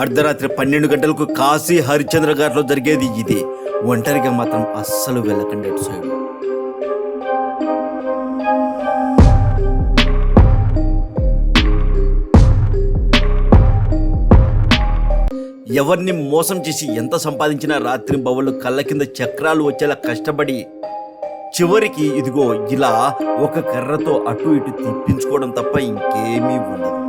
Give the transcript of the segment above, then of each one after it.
అర్ధరాత్రి పన్నెండు గంటలకు కాశీ హరిశ్చంద్ర గారిలో జరిగేది ఇది. ఒంటరిగా మాత్రం అస్సలు వెళ్ళకండి అటు సైడ్. ఎవరిని మోసం చేసి ఎంత సంపాదించినా రాత్రి బవళ్ళు కళ్ళ కింద చక్రాలు వచ్చేలా కష్టపడి చివరికి ఇదిగో ఇలా ఒక కర్రతో అటు ఇటు తిప్పించుకోవడం తప్ప ఇంకేమీ ఉండదు.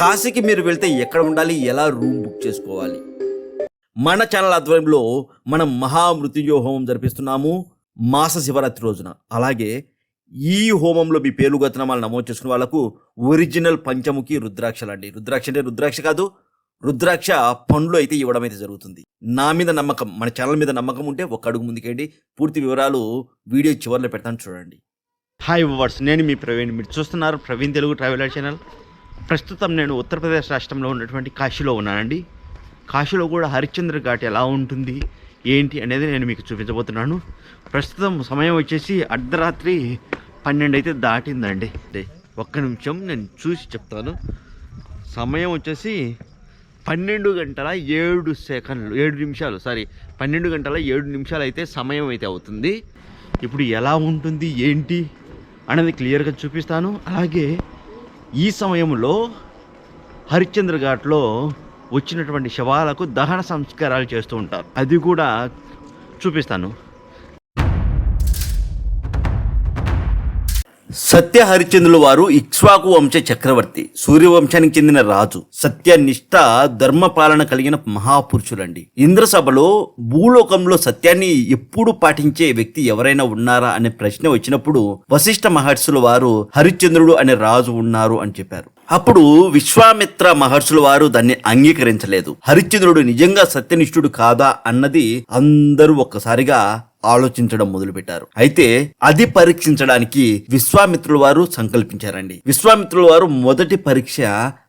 కాశీకి మీరు వెళ్తే ఎక్కడ ఉండాలి? ఎలా రూమ్ బుక్ చేసుకోవాలి? మన ఛానల్ ఆధ్వర్యంలో మనం మహామృత్యుంజయ హోమం జరిపిస్తున్నాము. మాస శివరాత్రి రోజున. అలాగే ఈ హోమంలో మీ పేర్లు గతనామాలు నమోదు చేసుకున్న వాళ్ళకు ఒరిజినల్ పంచముఖి రుద్రాక్షలు అండి. రుద్రాక్ష అంటే రుద్రాక్ష కాదు రుద్రాక్ష పండ్లు అయితే ఇవ్వడం అయితే జరుగుతుంది. నా మీద నమ్మకం మన ఛానల్ మీద నమ్మకం ఉంటే ఒక అడుగు ముందుకేయండి. పూర్తి వివరాలు వీడియో చివరిలో పెడతాను చూడండి. హాయ్ వర్స్ నేను మీ ప్రవీణ్. మీరు చూస్తున్నారు ప్రవీణ్ తెలుగు ట్రావెలర్ ఛానల్. ప్రస్తుతం నేను ఉత్తరప్రదేశ్ రాష్ట్రంలో ఉన్నటువంటి కాశీలో ఉన్నానండి. కాశీలో కూడా హరిశ్చంద్ర ఘాట్ ఎలా ఉంటుంది ఏంటి అనేది నేను మీకు చూపించబోతున్నాను. ప్రస్తుతం సమయం వచ్చేసి అర్ధరాత్రి పన్నెండు అయితే దాటిందండి. ఒక్క నిమిషం నేను చూసి చెప్తాను. సమయం వచ్చేసి పన్నెండు గంటల ఏడు సెకండ్లు ఏడు నిమిషాలు సారీ పన్నెండు గంటల ఏడు నిమిషాలు అయితే సమయం అయితే అవుతుంది. ఇప్పుడు ఎలా ఉంటుంది ఏంటి అనేది క్లియర్గా చూపిస్తాను. అలాగే ఈ సమయంలో హరిశ్చంద్ర ఘాట్లో వచ్చినటువంటి శవాలకు దహన సంస్కారాలు చేస్తూ ఉంటారు. అది కూడా చూపిస్తాను. సత్య హరిచంద్రుల వారు ఇక్ష్వాకు వంశ చక్రవర్తి. సూర్యవంశానికి చెందిన రాజు. సత్యనిష్ట ధర్మ పాలన కలిగిన మహాపురుషులండి. ఇంద్రసభలో భూలోకంలో సత్యాన్ని ఎప్పుడు పాటించే వ్యక్తి ఎవరైనా ఉన్నారా అనే ప్రశ్న వచ్చినప్పుడు వశిష్ఠ మహర్షుల వారు హరిశ్చంద్రుడు అనే రాజు ఉన్నారు అని చెప్పారు. అప్పుడు విశ్వామిత్ర మహర్షుల వారు దాన్ని అంగీకరించలేదు. హరిశ్చంద్రుడు నిజంగా సత్యనిష్ఠుడు కాదా అన్నది అందరూ ఒక్కసారిగా ఆలోచించడం మొదలుపెట్టారు. అయితే అది పరీక్షించడానికి విశ్వామిత్రుల వారు సంకల్పించారండి. విశ్వామిత్రుల వారు మొదటి పరీక్ష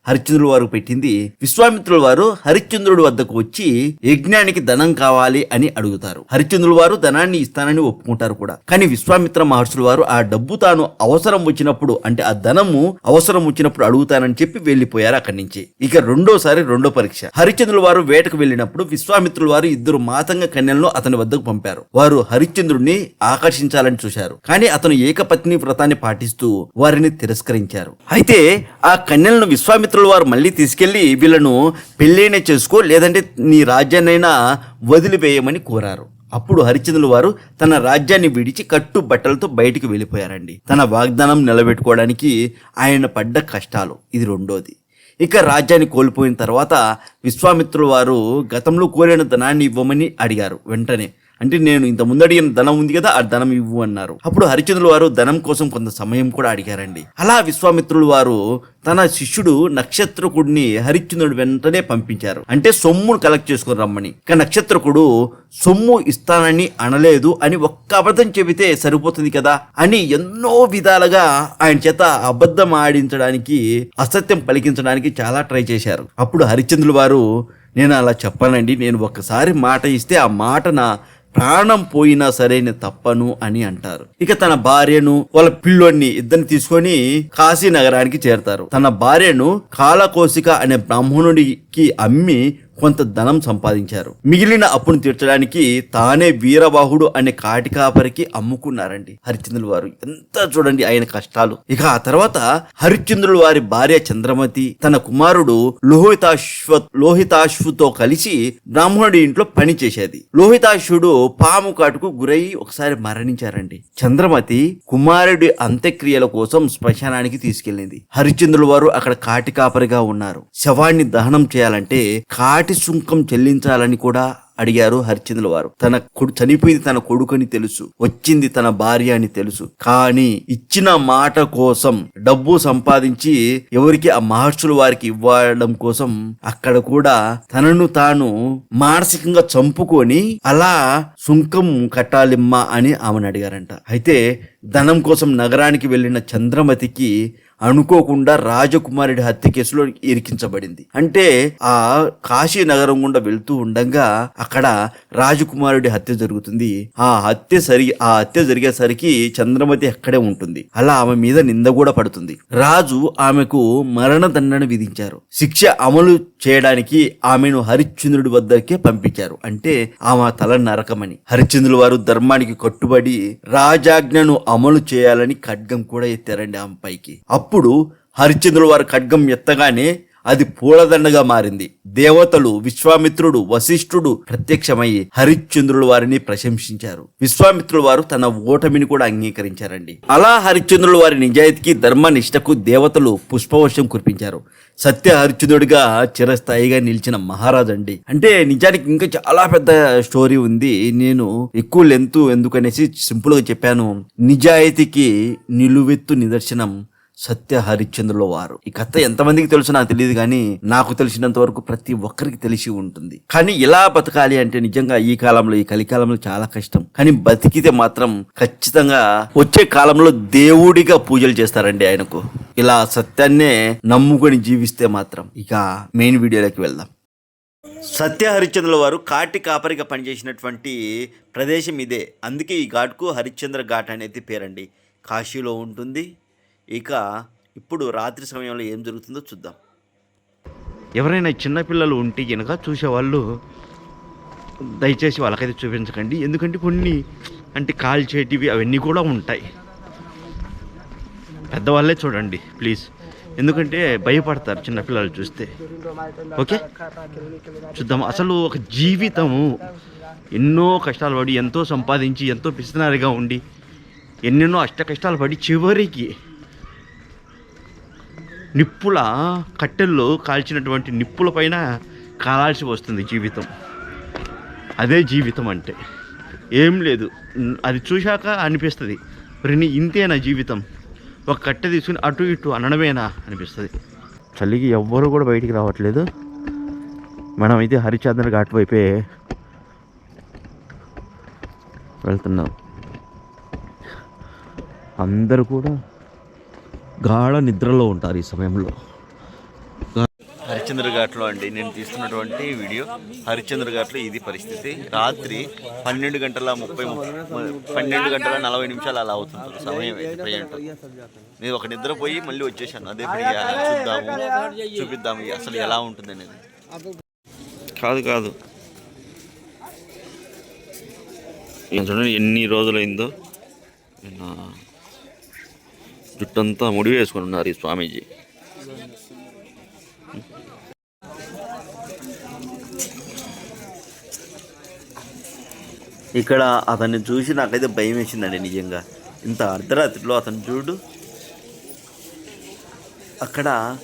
హరిశ్చంద్రుడు వారు పెట్టింది. విశ్వామిత్రుల వారు హరిశ్చంద్రుడు వద్దకు వచ్చి యజ్ఞానికి ధనం కావాలి అని అడుగుతారు. హరిశ్చంద్రుడు వారు ధనాన్ని ఇస్తానని ఒప్పుకుంటారు కూడా. కానీ విశ్వామిత్ర మహర్షుల వారు ఆ డబ్బు తాను అవసరం వచ్చినప్పుడు అంటే ఆ ధనము అవసరం వచ్చినప్పుడు అడుగుతానని చెప్పి వెళ్ళిపోయారు అక్కడి నుంచి. ఇక రెండోసారి రెండో పరీక్ష. హరిశ్చంద్రుల వారు వేటకు వెళ్ళినప్పుడు విశ్వామిత్రుల వారు ఇద్దరు మాతంగ కన్యలను అతని వద్దకు పంపారు. వారు హరిశ్చంద్రుడిని ఆకర్షించాలని చూశారు. కానీ అతను ఏకపత్ని వ్రతాన్ని పాటిస్తూ వారిని తిరస్కరించారు. అయితే ఆ కన్యలను విశ్వామిత్రుల వారు మళ్ళీ తీసుకెళ్ళి వీళ్ళను పెళ్ళైనా చేసుకో లేదంటే నీ రాజ్యాన్నైనా వదిలివేయమని కోరారు. అప్పుడు హరిచంద్రుల వారు తన రాజ్యాన్ని విడిచి కట్టు బట్టలతో బయటికి వెళ్ళిపోయారండి. తన వాగ్దానం నిలబెట్టుకోవడానికి ఆయన పడ్డ కష్టాలు. ఇది రెండోది. ఇక రాజ్యాన్ని కోల్పోయిన తర్వాత విశ్వామిత్రుల వారు గతంలో కోరిన ధనాన్ని ఇవ్వమని అడిగారు. వెంటనే అంటే నేను ఇంత ముందడిగిన ధనం ఉంది కదా ఆ ధనం ఇవ్వు అన్నారు. అప్పుడు హరిచంద్రుల వారు ధనం కోసం కొంత సమయం కూడా అడిగారండి. అలా విశ్వామిత్రులు వారు తన శిష్యుడు నక్షత్రకుడిని హరిశ్చంద్రుడు వెంటనే పంపించారు. అంటే సొమ్మును కలెక్ట్ చేసుకుని రమ్మని. ఇక నక్షత్రకుడు సొమ్ము ఇస్తానని అనలేదు అని ఒక్క అబద్ధం చెబితే సరిపోతుంది కదా అని ఎన్నో విధాలుగా ఆయన చేత అబద్ధం ఆడించడానికి అసత్యం పలికించడానికి చాలా ట్రై చేశారు. అప్పుడు హరిశ్చంద్రుల వారు నేను అలా చెప్పానండి. నేను ఒక్కసారి మాట ఇస్తే ఆ మాట నా ప్రాణం పోయినా సరే నేను తప్పను అని అంటారు. ఇక తన భార్యను వాళ్ళ పిల్లోడిని ఇద్దరిని తీసుకొని కాశీ నగరానికి చేరతారు. తన భార్యను కాలకోశిక అనే బ్రాహ్మణుడికి అమ్మి కొంత ధనం సంపాదించారు. మిగిలిన అప్పును తీర్చడానికి తానే వీరబాహుడు అనే కాటికాపరికి అమ్ముకున్నారండి హరిశ్చంద్రుల వారు. ఎంత చూడండి ఆయన కష్టాలు. ఇక ఆ తర్వాత హరిశ్చంద్రుల వారి భార్య చంద్రమతి తన కుమారుడు లోహితాశ్వ లోహితాశ్వతో కలిసి బ్రాహ్మణుడి ఇంట్లో పని చేసేది. లోహితాశ్వుడు పాము కాటుకు గురై ఒకసారి మరణించారండి. చంద్రమతి కుమారుడి అంత్యక్రియల కోసం శ్మశానానికి తీసుకెళ్ళింది. హరిశ్చంద్రుల వారు అక్కడ కాటికాపరిగా ఉన్నారు. శవాన్ని దహనం చేయాలంటే కాటి సుంకం చెల్లించాలని కూడా అడిగారు హరిచంద్రుల వారు. తన కొడు చనిపోయింది తన కొడుకని తెలుసు. వచ్చింది తన భార్య అని తెలుసు. కానీ ఇచ్చిన మాట కోసం డబ్బు సంపాదించి ఎవరికి ఆ మహర్షుల వారికి ఇవ్వడం కోసం అక్కడ కూడా తనను తాను మానసికంగా చంపుకొని అలా సుంకం కట్టాలిమ్మా అని ఆమెను అడిగారంట. అయితే ధనం కోసం నగరానికి వెళ్ళిన చంద్రమతికి అనుకోకుండా రాజకుమారుడి హత్య కేసులో ఇరికించబడింది. అంటే ఆ కాశీ నగరం గుండా వెళ్తూ ఉండగా అక్కడ రాజకుమారుడి హత్య జరుగుతుంది. ఆ హత్య సరి ఆ హత్య జరిగేసరికి చంద్రమతి అక్కడే ఉంటుంది. అలా ఆమె మీద నింద కూడా పడుతుంది. రాజు ఆమెకు మరణదండన విధించారు. శిక్ష అమలు చేయడానికి ఆమెను హరిశ్చంద్రుడి వద్దకే పంపించారు. అంటే ఆమె తల నరకమని. హరిశ్చంద్రుల వారు ధర్మానికి కట్టుబడి రాజాజ్ఞను అమలు చేయాలని ఖడ్గం కూడా ఎత్తారండి ఆమె పైకి. అప్పుడు అప్పుడు హరిశ్చంద్రుల వారు ఖడ్గం ఎత్తగానే అది పూలదండగా మారింది. దేవతలు విశ్వామిత్రుడు వశిష్ఠుడు ప్రత్యక్షమై హరిశ్చంద్రుల వారిని ప్రశంసించారు. విశ్వామిత్రుల వారు తన ఓటమిని కూడా అంగీకరించారండి. అలా హరిశ్చంద్రుల వారి నిజాయితీకి ధర్మనిష్టకు దేవతలు పుష్పవర్షం కురిపించారు. సత్య హరిశ్చంద్రుడిగా చిరస్థాయిగా నిలిచిన మహారాజు అండి అంటే నిజానికి ఇంకా చాలా పెద్ద స్టోరీ ఉంది. నేను ఎక్కువ లెంతు ఎందుకనేసి సింపుల్గా చెప్పాను. నిజాయితీకి నిలువెత్తు నిదర్శనం సత్య హరిశ్చంద్రుల వారు. ఈ కథ ఎంతమందికి తెలుసు నాకు తెలియదు కానీ నాకు తెలిసినంత వరకు ప్రతి ఒక్కరికి తెలిసి ఉంటుంది. కానీ ఇలా బతకాలి అంటే నిజంగా ఈ కాలంలో ఈ కలికాలంలో చాలా కష్టం. కానీ బతికితే మాత్రం ఖచ్చితంగా వచ్చే కాలంలో దేవుడిగా పూజలు చేస్తారండి ఆయనకు. ఇలా సత్యాన్నే నమ్ముకొని జీవిస్తే మాత్రం ఇక మెయిన్ వీడియోలోకి వెళ్దాం. సత్య హరిశ్చంద్రుల వారు కాటి కాపరిగా పనిచేసినటువంటి ప్రదేశం ఇదే. అందుకే ఈ ఘాట్కు హరిశ్చంద్ర ఘాట్ అనేది పేరండి. కాశీలో ఉంటుంది ఇక ఇప్పుడు రాత్రి సమయంలో ఏం జరుగుతుందో చూద్దాం. ఎవరైనా చిన్నపిల్లలు ఉంటే కనుక చూసేవాళ్ళు దయచేసి వాళ్ళకైతే చూపించకండి. ఎందుకంటే కొన్ని అంటే కాల్చేటివి అవన్నీ కూడా ఉంటాయి. పెద్దవాళ్ళే చూడండి ప్లీజ్. ఎందుకంటే భయపడతారు చిన్నపిల్లలు చూస్తే. ఓకే? చూద్దాం. అసలు ఒక జీవితము ఎన్నో కష్టాలు పడి ఎంతో సంపాదించి ఎంతో పిసినారిగా ఉండి ఎన్నెన్నో అష్ట కష్టాలు పడి చివరికి నిప్పుల కట్టెల్లో కాల్చినటువంటి నిప్పుల పైన కాలాల్సి వస్తుంది జీవితం. అదే జీవితం అంటే. ఏం లేదు. అది చూశాక అనిపిస్తుంది. రిని ఇంతేనా జీవితం? ఒక కట్టె తీసుకుని అటు ఇటు అనడమేనా అనిపిస్తుంది. చలికి ఎవ్వరు కూడా బయటికి రావట్లేదు. మనం అయితే హరిచంద్ర ఘాట్ వైపే వెళ్తున్నాం. అందరూ కూడా గాఢ నిద్రలో ఉంటారు ఈ సమయంలో. హరిచంద్ర ఘాట్లో అండి నేను తీస్తున్నటువంటి వీడియో హరిచంద్ర ఘాట్లో ఇది పరిస్థితి. రాత్రి పన్నెండు గంటల ముప్పై పన్నెండు గంటల నలభై నిమిషాలు అలా అవుతుంది. సమయం ప్రజెంట్ నేను ఒక నిద్రపోయి మళ్ళీ వచ్చేసాను. అదే చూద్దాము చూపిద్దాము అసలు ఎలా ఉంటుంది అనేది. కాదు కాదు. చూడండి ఎన్ని రోజులైందో. జుట్టంతా ముడి వేసుకుని ఉన్నారు ఈ స్వామీజీ. ఇక్కడ అతన్ని చూసి నాకైతే భయం వేసిందండి నిజంగా. ఇంత అర్ధరాత్రిలో అతను చూడు. అక్కడ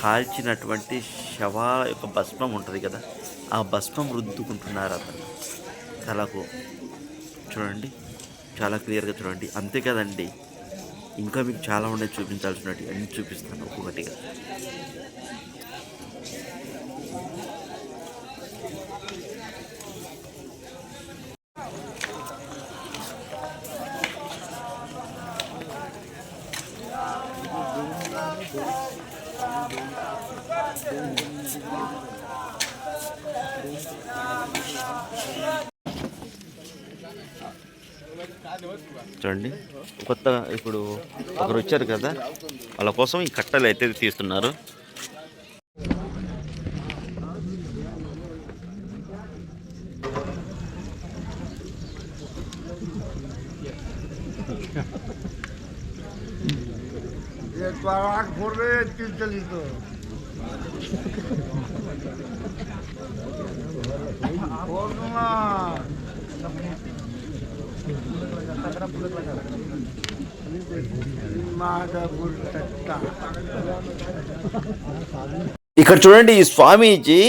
కాల్చినటువంటి శవ యొక్క భస్మం ఉంటుంది కదా ఆ భస్మం రుద్దుకుంటున్నారు అతను. తలకు. చూడండి. చాలా క్లియర్గా చూడండి. అంతే కదండి. ఇంకా మీకు చాలా ఉన్నాయి చూపించాల్సినవి అన్ని చూపిస్తాను ఒక్కొక్కటిగా. చూడండి. కొత్త ఇప్పుడు ఒకరు వచ్చారు కదా వాళ్ళ కోసం ఈ కట్టలు అయితే తీస్తున్నారు. ये ఇక్కడ చూడండి ఈ స్వామీజీ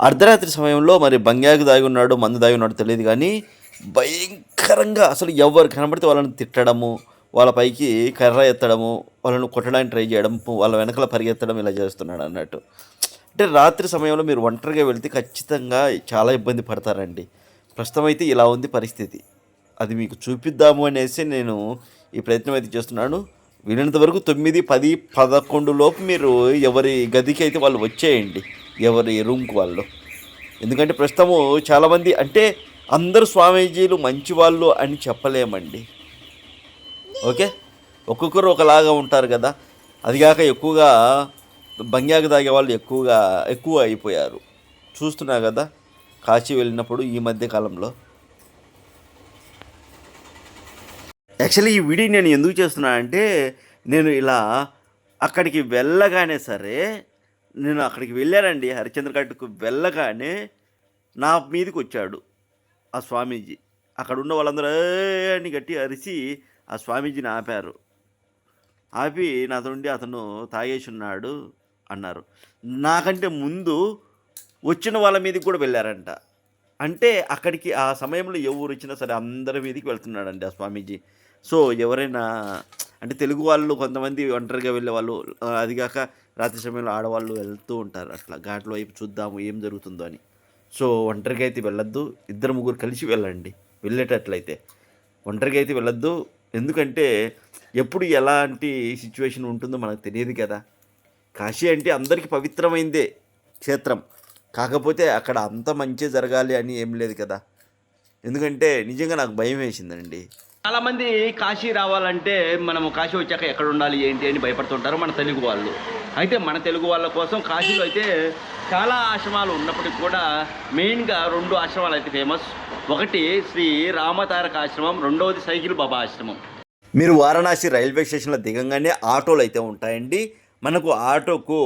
అర్ధరాత్రి సమయంలో మరి బంగ్యాకు దాగి ఉన్నాడు మందు దాగి ఉన్నాడు తెలియదు కానీ భయంకరంగా అసలు ఎవరు కనబడితే వాళ్ళని తిట్టడము వాళ్ళ పైకి కర్ర ఎత్తడము వాళ్ళను కొట్టడానికి ట్రై చేయడం వాళ్ళ వెనకల పరిగెత్తడం ఇలా చేస్తున్నాడు అన్నట్టు. అంటే రాత్రి సమయంలో మీరు ఒంటరిగా వెళ్తే ఖచ్చితంగా చాలా ఇబ్బంది పడతారండి. ప్రస్తుతం అయితే ఇలా ఉంది పరిస్థితి. అది మీకు చూపిద్దాము అనేసి నేను ఈ ప్రయత్నం అయితే చేస్తున్నాను. వీలైనంత వరకు తొమ్మిది పది పదకొండు లోపు మీరు ఎవరి గదికి అయితే వాళ్ళు వచ్చేయండి. ఎవరి రూమ్కి వాళ్ళు. ఎందుకంటే ప్రస్తుతము చాలామంది అంటే అందరు స్వామీజీలు మంచి వాళ్ళు అని చెప్పలేమండి. ఓకే? ఒక్కొక్కరు ఒకలాగా ఉంటారు కదా. అదిగాక ఎక్కువగా బంగ్యాకు తాగే వాళ్ళు ఎక్కువగా ఎక్కువ అయిపోయారు. చూస్తున్నా కదా కాశీ వెళ్ళినప్పుడు ఈ మధ్య కాలంలో. యాక్చువల్లీ ఈ వీడియో నేను ఎందుకు చేస్తున్నా అంటే నేను ఇలా అక్కడికి వెళ్ళగానే సరే నేను అక్కడికి వెళ్ళానండి హరిశ్చంద్ర గడ్డకు వెళ్ళగానే నా మీదకి వచ్చాడు ఆ స్వామీజీ. అక్కడ ఉన్న వాళ్ళందరూ అని గట్టి అరిచి ఆ స్వామీజీని ఆపారు. ఆపి నాతోండి అతను తాగేసి ఉన్నాడు అన్నారు. నాకంటే ముందు వచ్చిన వాళ్ళ మీదకి కూడా వెళ్ళారంట. అంటే అక్కడికి ఆ సమయంలో ఎవరు వచ్చినా సరే అందరి మీదకి వెళ్తున్నాడండి ఆ స్వామీజీ. సో ఎవరైనా అంటే తెలుగు వాళ్ళు కొంతమంది ఒంటరిగా వెళ్ళే వాళ్ళు అదిగాక అది కాక రాత్రి సమయంలో ఆడవాళ్ళు వెళ్తూ ఉంటారు అట్లా. ఘాట్ల వైపు చూద్దాము ఏం జరుగుతుందో అని. సో ఒంటరిగా అయితే వెళ్ళొద్దు. ఇద్దరు ముగ్గురు కలిసి వెళ్ళండి. వెళ్ళేటట్లయితే. ఒంటరిగా అయితే వెళ్ళొద్దు. ఎందుకంటే ఎప్పుడు ఎలాంటి సిచ్యువేషన్ ఉంటుందో మనకు తెలియదు కదా. కాశీ అంటే అందరికీ పవిత్రమైందే క్షేత్రం. కాకపోతే అక్కడ అంత మంచి జరగాలి అని ఏం లేదు కదా. ఎందుకంటే నిజంగా నాకు భయం వేసిందండి. చాలా మంది కాశీ రావాలంటే మనము కాశీ వచ్చాక ఎక్కడ ఉండాలి ఏంటి అని భయపడుతుంటారు మన తెలుగు వాళ్ళు. అయితే మన తెలుగు వాళ్ళ కోసం కాశీలో అయితే చాలా ఆశ్రమాలు ఉన్నప్పటికీ కూడా మెయిన్గా రెండు ఆశ్రమాలు అయితే ఫేమస్. ఒకటి శ్రీ రామతారక ఆశ్రమం రెండవది సైకిల్ బాబా ఆశ్రమం. మీరు వారణాసి రైల్వే స్టేషన్లో దిగంగానే ఆటోలు అయితే ఉంటాయండి. మనకు ఆటోకు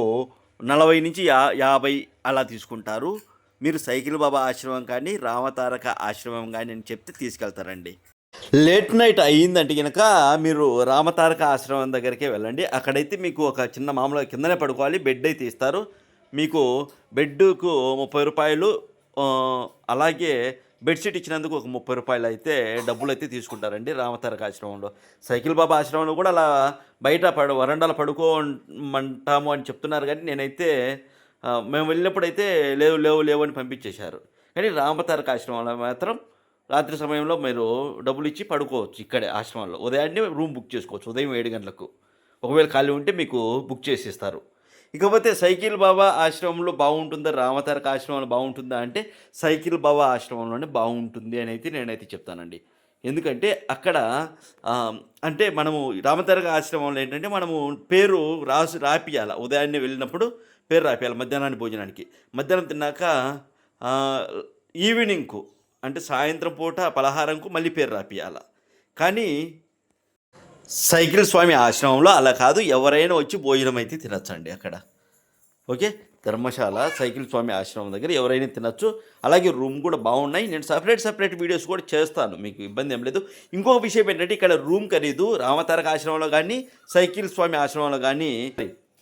నలభై నుంచి యా యాభై అలా తీసుకుంటారు. మీరు సైకిల్ బాబా ఆశ్రమం కానీ రామతారక ఆశ్రమం కానీ అని చెప్తే తీసుకెళ్తారండి. లేట్ నైట్ అయ్యిందంటే కనుక మీరు రామతారక ఆశ్రమం దగ్గరికే వెళ్ళండి. అక్కడైతే మీకు ఒక చిన్న మామూలుగా కిందనే పడుకోవాలి. బెడ్ అయితే ఇస్తారు. మీకు బెడ్కు ముప్పై రూపాయలు అలాగే బెడ్షీట్ ఇచ్చినందుకు ఒక ముప్పై రూపాయలు అయితే డబ్బులు అయితే తీసుకుంటారండి రామతారక ఆశ్రమంలో. సైకిల్ బాబా ఆశ్రమంలో కూడా అలా బయట పడు వరండాలు పడుకోమంటాము అని చెప్తున్నారు. కానీ నేనైతే మేము వెళ్ళినప్పుడు అయితే లేవు లేవు లేవు అని పంపించేశారు. కానీ రామతారక ఆశ్రమంలో మాత్రం రాత్రి సమయంలో మీరు డబ్బులు ఇచ్చి పడుకోవచ్చు ఇక్కడే ఆశ్రమంలో. ఉదయాన్నే రూమ్ బుక్ చేసుకోవచ్చు ఉదయం ఏడు గంటలకు. ఒకవేళ ఖాళీ ఉంటే మీకు బుక్ చేసి ఇస్తారు ఇకపోతే సైకిల్ బాబా ఆశ్రమంలో బాగుంటుందా? రామతారక ఆశ్రమంలో బాగుంటుందా అంటే సైకిల్ బాబా ఆశ్రమంలోనే బాగుంటుంది అని అయితే నేనైతే చెప్తానండి. ఎందుకంటే అక్కడ అంటే మనము రామతారక ఆశ్రమంలో ఏంటంటే మనము పేరు రాసి రాపియాల. ఉదయాన్నే వెళ్ళినప్పుడు పేరు రాపియాలి మధ్యాహ్నాన్ని భోజనానికి. మధ్యాహ్నం తిన్నాక ఈవినింగ్కు అంటే సాయంత్రం పూట పలహారంకు మళ్ళీ పేరు రాపియాల. కానీ సైకిల్ స్వామి ఆశ్రమంలో అలా కాదు ఎవరైనా వచ్చి భోజనం అయితే తినచ్చండి అక్కడ. ఓకే? ధర్మశాల సైకిల్ స్వామి ఆశ్రమం దగ్గర ఎవరైనా తినచ్చు. అలాగే రూమ్ కూడా బాగున్నాయి. నేను సపరేట్ సపరేట్ వీడియోస్ కూడా చేస్తాను. మీకు ఇబ్బంది ఏం లేదు. ఇంకొక విషయం ఏంటంటే ఇక్కడ రూమ్ ఖరీదు రామతారక ఆశ్రమంలో కానీ సైకిల్ స్వామి ఆశ్రమంలో కానీ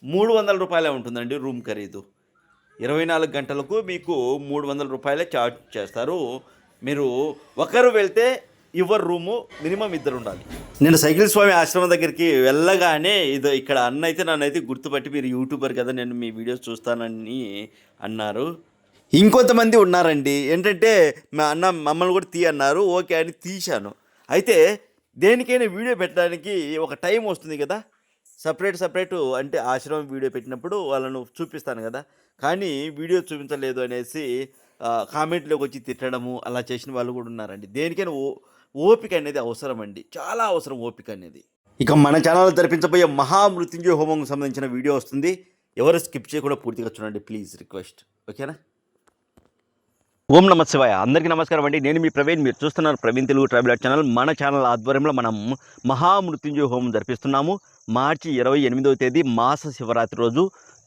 మూడు వందల రూపాయలే ఉంటుందండి రూమ్ ఖరీదు. ఇరవై నాలుగు గంటలకు మీకు మూడు వందల రూపాయలే చార్జ్ చేస్తారు. మీరు ఒకరు వెళ్తే యువర్ రూము మినిమం ఇద్దరు ఉండాలి నేను సైకిల్ స్వామి ఆశ్రమం దగ్గరికి వెళ్ళగానే ఇది ఇక్కడ అన్న అయితే నన్ను అయితే గుర్తుపట్టి మీరు యూట్యూబర్ కదా నేను మీ వీడియోస్ చూస్తానని అన్నారు. ఇంకొంతమంది ఉన్నారండి. ఏంటంటే మా అన్న మమ్మల్ని కూడా తీ అన్నారు. ఓకే అని తీశాను. అయితే దేనికైనా వీడియో పెట్టడానికి ఒక టైం వస్తుంది కదా. సపరేట్ సపరేట్ అంటే ఆశ్రమం వీడియో పెట్టినప్పుడు వాళ్ళను చూపిస్తాను కదా. కానీ వీడియో చూపించలేదు అనేసి కామెంట్లోకి వచ్చి తిట్టడము అలా చేసిన వాళ్ళు కూడా ఉన్నారండి. దేనికైనా ఓ ఓపిక అనేది అవసరం అండి చాలా అవసరం ఓపిక అనేది. ఇక మన ఛానల్ జరిపించబోయే మహామృత్యుంజయ హోమంకు సంబంధించిన వీడియో వస్తుంది. ఎవరు స్కిప్ చేయకుండా పూర్తిగా చూడండి ప్లీజ్ రిక్వెస్ట్. ఓకేనా? ఓం నమ శివాయ. అందరికీ నమస్కారం అండి. నేను మీ ప్రవీణ్ మీరు చూస్తున్నారు ప్రవీణ్ తెలుగు ట్రావెలర్ ఛానల్. మన ఛానల్ ఆధ్వర్యంలో మనం మహామృత్యుంజయ హోమం జరిపిస్తున్నాము మార్చి ఇరవై ఎనిమిదవ తేదీ మాస శివరాత్రి రోజు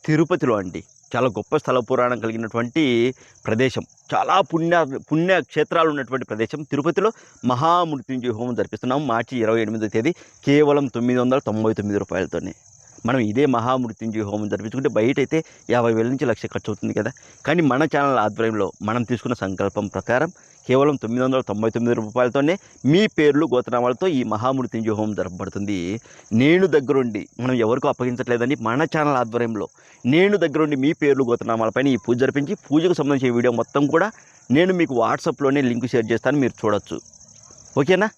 తిరుపతిలో అండి. చాలా గొప్ప స్థల పురాణం కలిగినటువంటి ప్రదేశం. చాలా పుణ్య పుణ్య క్షేత్రాలు ఉన్నటువంటి ప్రదేశం. తిరుపతిలో మహామృత్యుంజయ హోమం జరిపిస్తున్నాం. మార్చి ఇరవై ఎనిమిదో తేదీ కేవలం తొమ్మిది వందల తొంభై తొమ్మిది రూపాయలతోనే. మనం ఇదే మహామృత్యుంజయ హోమం జరిపించుకుంటే బయట అయితే యాభై వేల నుంచి లక్ష ఖర్చు అవుతుంది కదా. కానీ మన ఛానల్ ఆధ్వర్యంలో మనం తీసుకున్న సంకల్పం ప్రకారం కేవలం తొమ్మిది వందల తొంభై తొమ్మిది రూపాయలతోనే మీ పేర్లు గోతనామాలతో ఈ మహామృత్యుంజయ హోమం జరపబడుతుంది. నేను దగ్గరుండి మనం ఎవరికూ అప్పగించట్లేదని మన ఛానల్ ఆధ్వర్యంలో నేను దగ్గరుండి మీ పేర్లు గోతనామాలపైన ఈ పూజ జరిపించి పూజకు సంబంధించిన వీడియో మొత్తం కూడా నేను మీకు వాట్సాప్లోనే లింక్ షేర్ చేస్తాను మీరు చూడొచ్చు. ఓకేనా?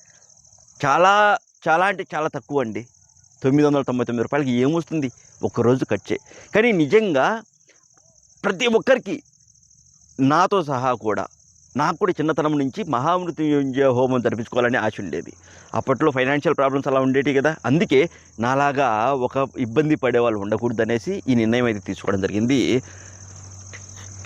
చాలా చాలా అంటే చాలా తక్కువ అండి తొమ్మిది వందల తొంభై తొమ్మిది రూపాయలకి ఏమొస్తుంది ఒక్కరోజు ఖర్చే. కానీ నిజంగా ప్రతి ఒక్కరికి నాతో సహా కూడా నాకు కూడా చిన్నతనం నుంచి మహామృత్యుంజయ హోమం జరిపించుకోవాలని ఆశ ఉండేది. అప్పట్లో ఫైనాన్షియల్ ప్రాబ్లమ్స్ అలా ఉండేవి కదా. అందుకే నాలాగా ఒక ఇబ్బంది పడే వాళ్ళు ఉండకూడదు అనేసి ఈ నిర్ణయం అయితే తీసుకోవడం జరిగింది.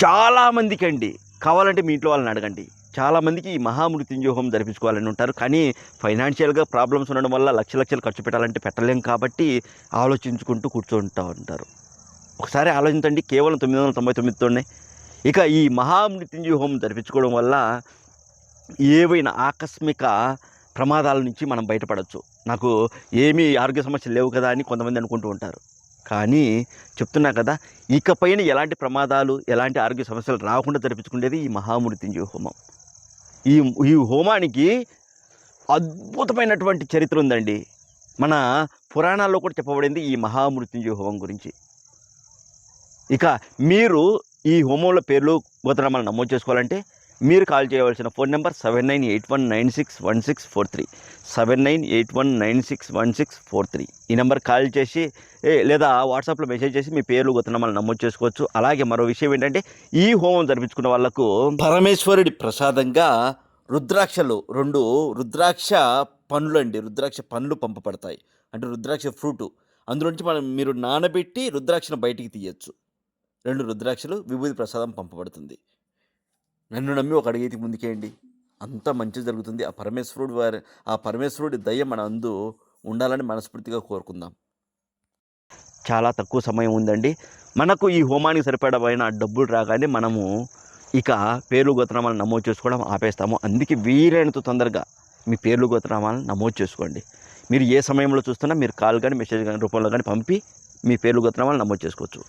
చాలామందికి అండి కావాలంటే మీ ఇంట్లో వాళ్ళని అడగండి. చాలామందికి ఈ మహామృత్యుంజయ హోమం జరిపించుకోవాలని ఉంటారు. కానీ ఫైనాన్షియల్గా ప్రాబ్లమ్స్ ఉండడం వల్ల లక్ష లక్షలు ఖర్చు పెట్టాలంటే పెట్టలేం కాబట్టి ఆలోచించుకుంటూ కూర్చుంటూ ఉంటారు. ఒకసారి ఆలోచించండి కేవలం తొమ్మిది వందల తొంభై తొమ్మిదితోనే. ఇక ఈ మహామృత్యుంజయ హోమం జరిపించుకోవడం వల్ల ఏవైనా ఆకస్మిక ప్రమాదాల నుంచి మనం బయటపడవచ్చు నాకు ఏమీ ఆరోగ్య సమస్యలు లేవు కదా అని కొంతమంది అనుకుంటూ ఉంటారు. కానీ చెప్తున్నా కదా ఇకపైన ఎలాంటి ప్రమాదాలు ఎలాంటి ఆరోగ్య సమస్యలు రాకుండా జరిపించుకునేది ఈ మహామృత్యుంజయ హోమం ఈ ఈ హోమానికి అద్భుతమైనటువంటి చరిత్ర ఉందండి. మన పురాణాల్లో కూడా చెప్పబడింది ఈ మహామృత్యుంజయ హోమం గురించి. ఇక మీరు ఈ హోమంలో పేర్లు గోత్రనామాలు నమోదు చేసుకోవాలంటే మీరు కాల్ చేయవలసిన phone number seven nine eight one nine six one six four three. Seven nine eight one nine six one six four three. ఈ నెంబర్ కాల్ చేసి లేదా వాట్సాప్లో మెసేజ్ చేసి మీ పేర్లు గోత్రనామాలు నమోదు చేసుకోవచ్చు. అలాగే మరో విషయం ఏంటంటే ఈ హోమం జరిపించుకున్న వాళ్ళకు పరమేశ్వరుడి ప్రసాదంగా రుద్రాక్షలు రెండు రుద్రాక్ష పండ్లు అండి. రుద్రాక్ష పండ్లు పంపబడతాయి. అంటే రుద్రాక్ష ఫ్రూటు. అందులో నుంచి మనం మీరు నానబెట్టి రుద్రాక్షను బయటికి తీయచ్చు. రెండు రుద్రాక్షలు విభూతి ప్రసాదం పంపబడుతుంది. నన్ను నమ్మి ఒక అడిగేది ముందుకేయండి. అంత మంచి జరుగుతుంది. ఆ పరమేశ్వరుడు వారి ఆ పరమేశ్వరుడి దయ మన అందు ఉండాలని మనస్ఫూర్తిగా కోరుకుందాం. చాలా తక్కువ సమయం ఉందండి. మనకు ఈ హోమానికి సరిపడమైన డబ్బులు రాగానే మనము ఇక పేర్లు గోత్రనామాలు నమోదు చేసుకోవడం ఆపేస్తాము. అందుకే వీలైనంత తొందరగా మీ పేర్లు గోత్రనామాలను నమోదు చేసుకోండి. మీరు ఏ సమయంలో చూస్తున్నా మీరు కాల్ కానీ మెసేజ్ కానీ రూపంలో కానీ పంపి మీ పేర్లు గోత్రనామాలు నమోదు చేసుకోవచ్చు.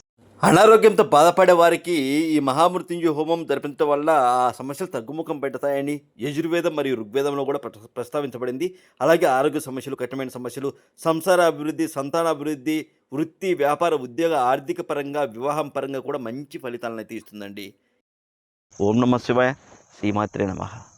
అనారోగ్యంతో బాధపడే వారికి ఈ మహామృత్యుంజయ హోమం జరిపించడం వల్ల ఆ సమస్యలు తగ్గుముఖం పెడతాయని యజుర్వేదం మరియు ఋగ్వేదంలో కూడా ప్ర- ప్రస్తావించబడింది. అలాగే ఆరోగ్య సమస్యలు కఠినమైన సమస్యలు సంసార అభివృద్ధి సంతాన అభివృద్ధి వృత్తి వ్యాపార ఉద్యోగ ఆర్థిక పరంగా వివాహం పరంగా కూడా మంచి ఫలితాలను అయితే ఇస్తుందండి. ఓం నమ శివాయ. శ్రీమాత్రే నమః.